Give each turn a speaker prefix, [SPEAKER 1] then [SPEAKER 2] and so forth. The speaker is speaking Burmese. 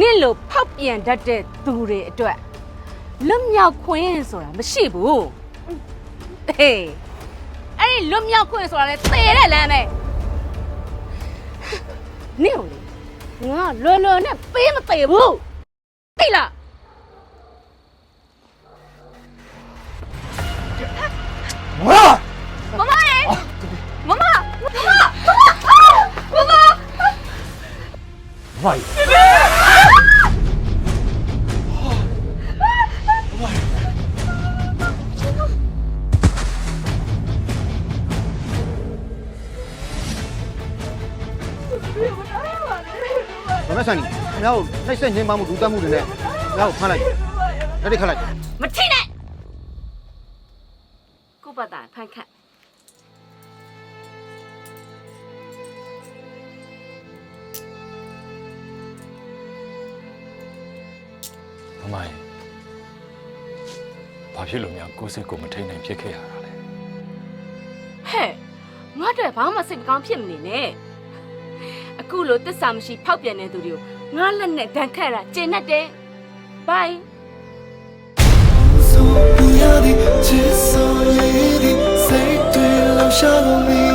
[SPEAKER 1] နင့်လိုဖောက်ပြန်တတ်တဲ့သူတွေအတွက်လွတ်မြောက်ခွင့်ဆိုတာမရှိဘူးဟေးအဲ့ဒီလွတ်မြောက်ခွင့်ဆိုတာလေသေတဲ့လမ်းပဲနင့်ကိုလေငါလွယ်လွယ်နဲ့ပေးမသေးဘူးသိလား
[SPEAKER 2] မလား
[SPEAKER 1] မမရေမမမမမမမ
[SPEAKER 2] မိုက် မမဆန်ကြီးခင်ဗျားကိုနှိပ်စက်ညှင်းပမှုဒူတက်မှုတွေနဲ့ခင်ဗျားကိုဖမ်းလိုက်တယ်လက်ထိတ်ခတ်လိုက်တယ်
[SPEAKER 1] မထိနဲ့ကိုပတ်တာဖန်ခတ်
[SPEAKER 3] မမရဲ့ဘာဖြစ်လို့များကိုယ်စိတ်ကိုမထိန်နိုင်ဖြစ်ခဲ့ရတာလဲ
[SPEAKER 1] ဟဲ့ငါတို့ဘာမှစိတ်မကောင်းဖြစ်မနေနဲ့ အခုလိုတစ္ဆာမရှိဖောက်ပြန်တဲ့သူတွေကိုငါလက်နဲ့ဒဏ်ခတ်တာကျင့်တတ်တယ် bye ဆို
[SPEAKER 4] ရသည်ချစ်ဆိုရသည်စိတ်တွေလောက်ရှာလို့မီ